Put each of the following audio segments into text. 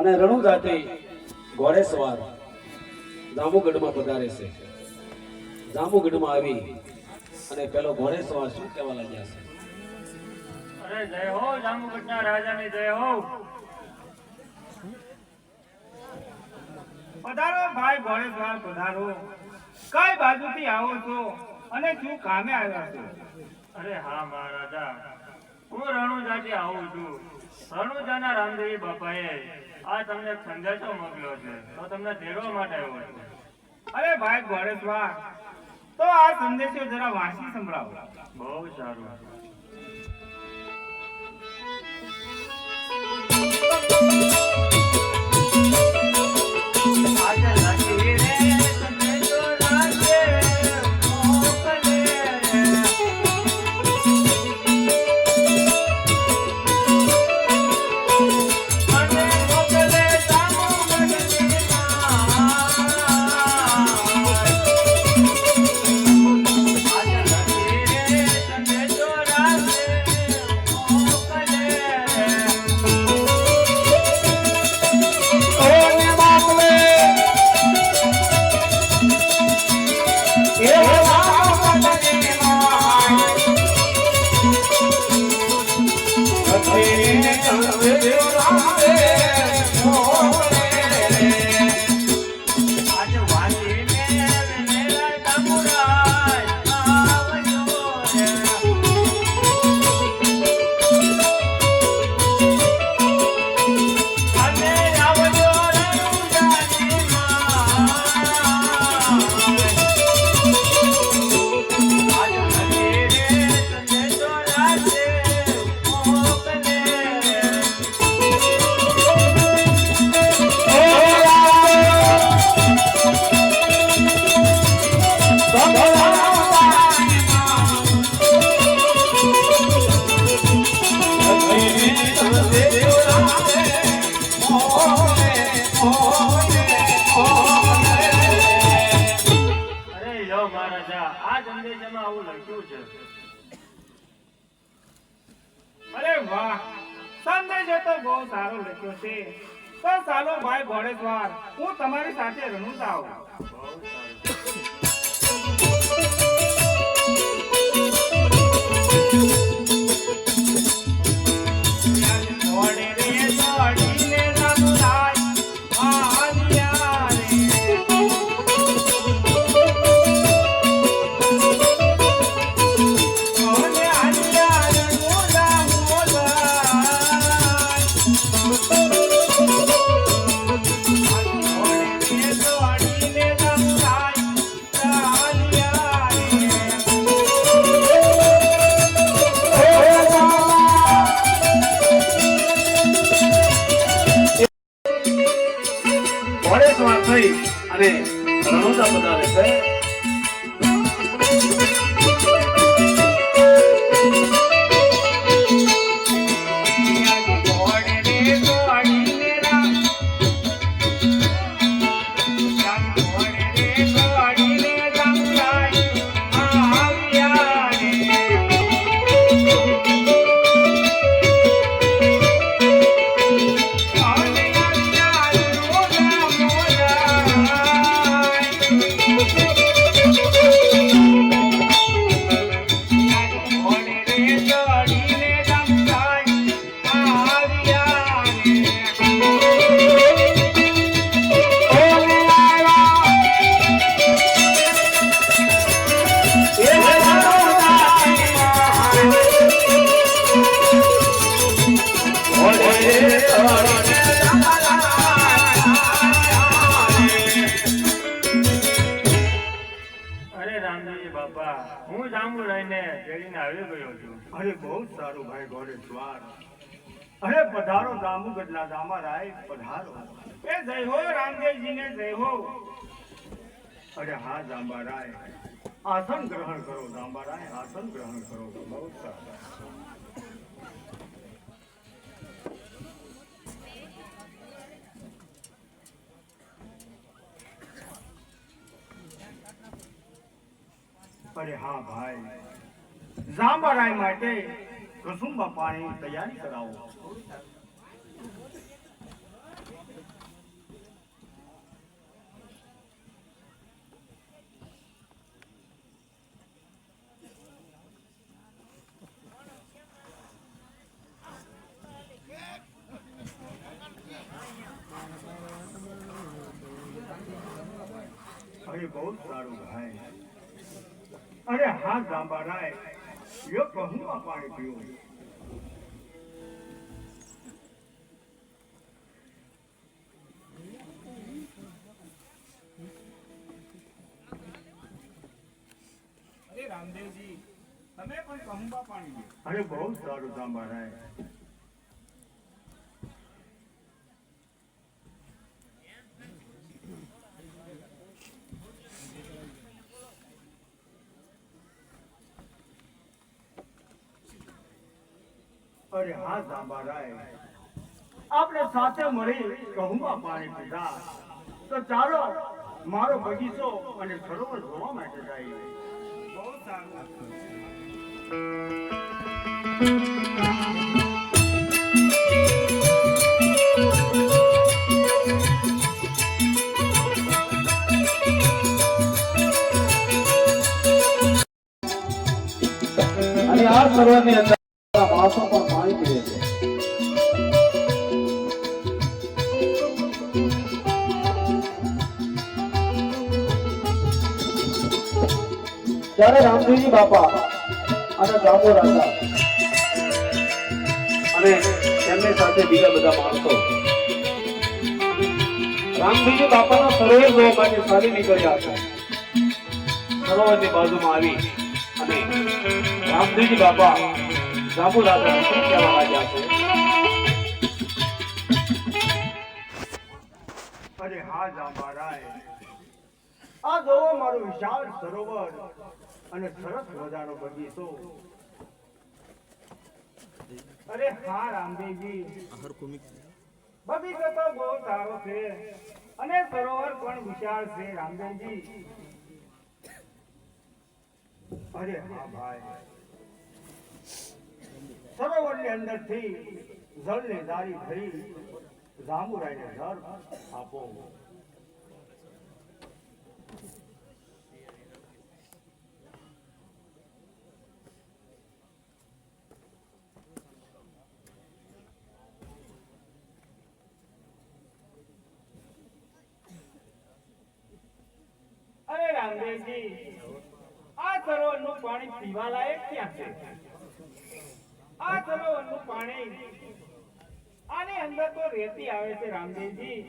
અને રણુ જાતે ઘોડે સવાર પધારે છે. જાંબુગઢમાં આવી અને પેલો ઘોડે સવાર શું કહેવા લાગ્યા છે? અરે જય હો જાંબુગઢના રાજાની જય હો. પધારો ભાઈ ઘોડેશ્વર પધારો. કઈ બાજુથી આવો છો અને શું કામે આવ્યા છો? અરે હા મહારાજા. હું રણુજાથી આવું છું. રણુજાના રામદેવી બાપાએ આ તમને સંદેશો મોકલ્યો છે. તો તમને તેડવા માટે આવ્યો છે. અરે ભાઈ ઘોડેશ્વર તો આ સંદેશો જરા વાંચી સંભળાવો. બહુ સારું. અરે વાહ સંદેશો તો બહુ સારો લખ્યો છે. તો ચાલો ભાઈ ઘોડેશ્વર હું તમારી સાથે રણુતા આવું. હું જાંબુ લઈને તેડીને આવી ગયો છું. અરે બહુ સારું ભાઈ ઘોડેશ્વર અરે પધારો જાંબુગઢના જામારાય પધારો. એ જય હો રામદેવજીને જય હો. અરે હા જાંબારાય આસન ગ્રહણ કરો જાંબારાય આસન ગ્રહણ કરો. બહુ સારું. અરે હા ભાઈ. જાંબારાય માટે કસુંબા પાણી તૈયારી કરાવો. અરે બહુ સારું ભાઈ. અરે હા જાંબારાય યો કહું પાણી પીવું અરે રામદેવજી તમે પણ કહુંબા પાણી લો. અરે બહુ સારું જાંબારાય અરે હા જાંબારાય આપણે સાથે મળી કહુંમાં પાણી પીધા. તો ચાલો, મારો બગીચો અને સરોવર જોવા માટે જાય બહુ સારું અને આ સરોવરની અંદર આ પણ પીવે છે ત્યારે રામદેવજી બાપા અને જાંબુ રાજા અને તેમની સાથે બીજા બધા માણસો રામદેવજી બાપાના સરોવર જોવા માટે ચાલી નીકળ્યા હતા. સરોવરની બાજુમાં આવી અને રામદેવજી બાપા અરે હા જાંબારાય આ જોવો મારું વિશાળ સરોવર અને સરસ મજાનો બગીચો. અરે હા રામદેવજી. બગીચો તો બહુ સારો અને સરોવર પણ વિશાળ છે રામદેવજી. અરે હા ભાઈ. સરોવરની અંદરથી જળની દારી ભરી જાંબુરાયને જળ આપો. અરે રામદેવજી, આ સરોવરનું પાણી પીવા લાયક ક્યાં છે? આ સરોવરનું પાણી. આની અંદર તો રેતી આવે છે, રામદેવજી.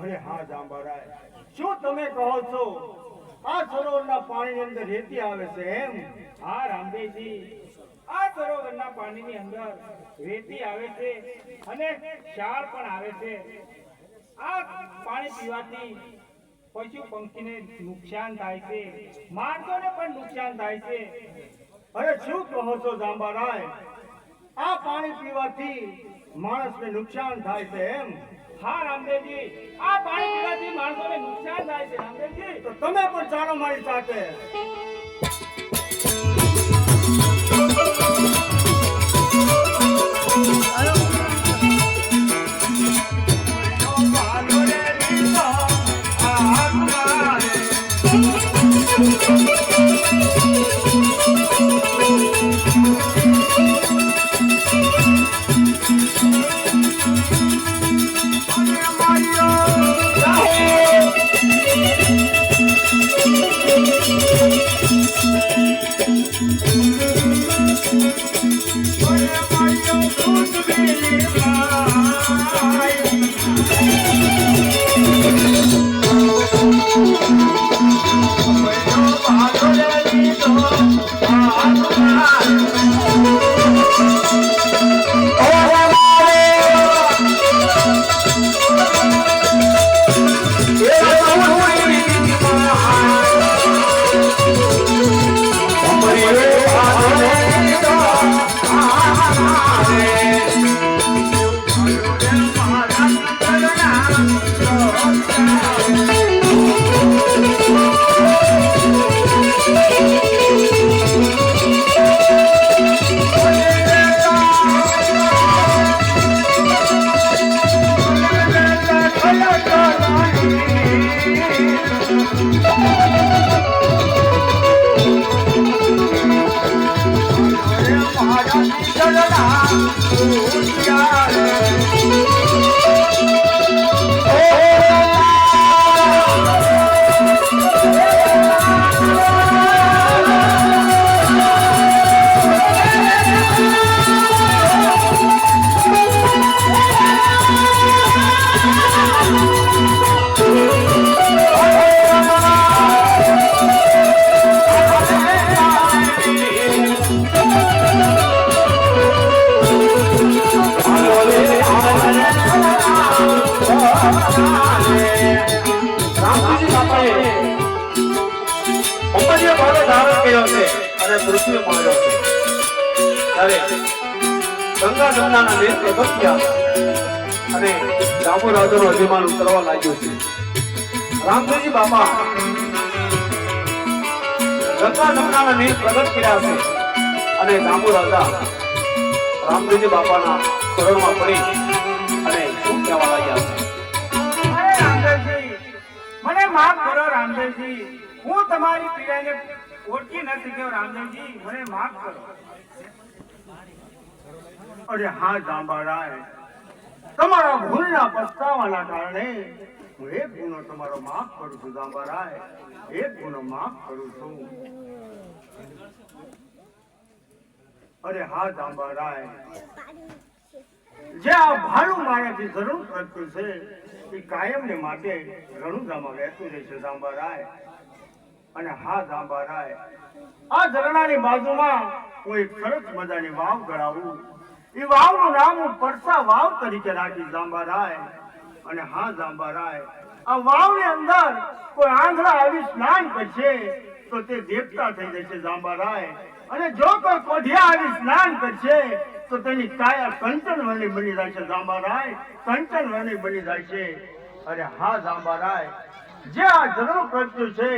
અરે હા જાંબારાય શું તમે કહો છો? આ સરોવરના પાણીની અંદર રેતી આવે છે એમ? હા, રામદેવજી. આ સરોવરના પાણીની અંદર રેતી આવે છે અને ક્ષાર પણ આવે છે. આ પાણી પીવાથી પશુ પંખીને નુકસાન થાય છે, માણસોને પણ નુકસાન થાય છે. અરે શું કહો છો જાંબારાય? આ પાણી પીવાથી માણસને નુકસાન થાય છે એમ? હા, રામદેવજી. આ પાણી પીવાથી માણસોને નુકસાન થાય છે, રામદેવજી. તો તમે પણ જાણો મારી સાથે. અને પૃથ્વી માર્યો છે ત્યારે ગંગા જમનાના નીર પ્રગટ થયા અને જાંબુ રાજાનું અભિમાન ઉતરવા લાગ્યું છે રામદેવજી બાપા ગંગા જમનાના નીર પ્રગટ કર્યા છે અને રામો રાજા રામદેવજી બાપાના શરણમાં પડી અને શું કહેવા લાગ્યા છે મને માફ કરો રામદેવજી. હું તમારી પીડાને ઓળખી નથી શક્યો રામદેવજી, મને માફ કરો. અરે હા જાંબારાય, તમારા ભૂલના પસ્તાવાના કારણે હું એક ગુનો તમારો માફ કરું છું જાંબારાય, એક ગુનો માફ કરું છું. અરે હા જાંબારાય, જે આ ભાડું મારાથી જરૂર કરતું છે, એ કાયમને માટે રણુદામાં વહેતું રહેશે જાંબારાય. અને હા જાંબારાય આ ઝરણાની બાજુમાં હું સરસ મજાની વાવ ગળાવું એ વાવનું નામ હું પરસા વાવ તરીકે રાખી જાંબારાય અને હા જાંબારાય આ વાવની અંદર કોઈ આંધળા આવી સ્નાન કરશે, તો તે દેવતા થઈ જશે જાંબારાય અને જો કોઈ કોઢિયા આવી સ્નાન કરશે, તો તેની કાયા કંચન વાણી બની જાય છે જાંબારાય કંચન વની બની જાય છે અરે હા જાંબારાય જે આ ઝરણું પ્રગટ્યું છે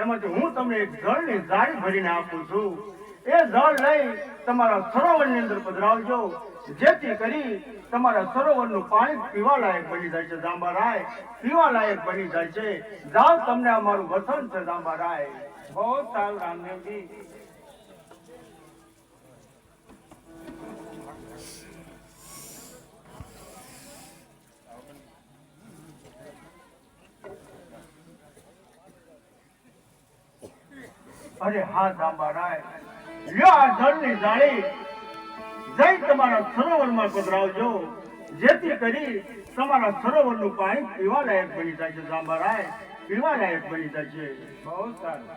એમાંથી હું તમને એક જળની જાળી ભરીને આપું છું, એ જળ લઈ તમારા સરોવરની અંદર પધરાવજો, જેથી કરી તમારા સરોવરનું પાણી પીવા લાયક બની જાય છે, જાંબારાય. પીવા લાયક બની જાય છે. જાઓ, તમને અમારું વસન છે, જાંબારાય. બહુ સારું, રામદેવજી. અરે હા સાંભળાય લ્યો ધનની જાળી. જઈ તમારા સરોવરમાં પધરાવજો જેથી કરી તમારા સરોવરનું પાણી પીવા લાયક બની જાય છે સાંભળાય પીવા લાયક બની જાય છે. બહુ સારું.